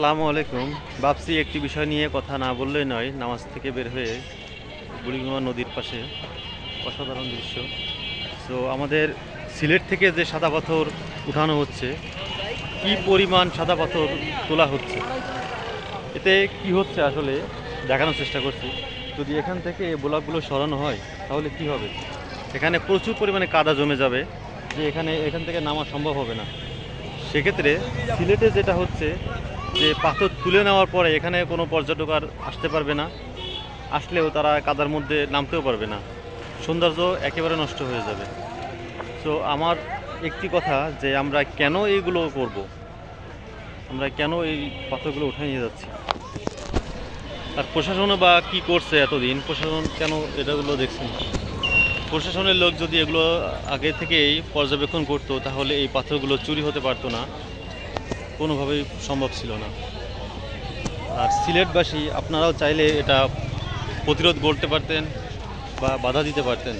আসসালামু আলাইকুম। ভাবছি একটি বিষয় নিয়ে কথা না বললেই নয়, নামাজ থেকে বের হয়ে বুড়িগঙ্গা নদীর পাশে অসাধারণ দৃশ্য। তো আমাদের সিলেট থেকে যে সাদা পাথর উঠানো হচ্ছে, কি পরিমাণ সাদা পাথর তোলা হচ্ছে? এতে কি হচ্ছে আসলে, দেখানোর চেষ্টা করছি। যদি এখান থেকে এই ব্লকগুলো সরানো হয়, তাহলে কি হবে? এখানে প্রচুর পরিমাণে কাদা জমে যাবে, যে এখানে, এখান থেকে নামা সম্ভব হবে না। সেক্ষেত্রে সিলেটে যেটা হচ্ছে যে পাথর তুলে নেওয়ার পরে এখানে কোনো পর্যটক আর আসতে পারবে না, আসলেও তারা কাদার মধ্যে নামতেও পারবে না। সৌন্দর্য একেবারে নষ্ট হয়ে যাবে। তো আমার একটি কথা যে আমরা কেন এইগুলো করব? আমরা কেন এই পাথরগুলো উঠে নিয়ে যাচ্ছি? আর প্রশাসনও বা কি করছে এতদিন? প্রশাসন কেন এটাগুলো দেখছে না? প্রশাসনের লোক যদি এগুলো আগে থেকেই পর্যবেক্ষণ করতো, তাহলে এই পাথরগুলো চুরি হতে পারতো না। কোনোভাবেই সম্ভব ছিল না। আর সিলেটবাসী, আপনারাও চাইলে এটা প্রতিরোধ করতে পারতেন বা বাধা দিতে পারতেন।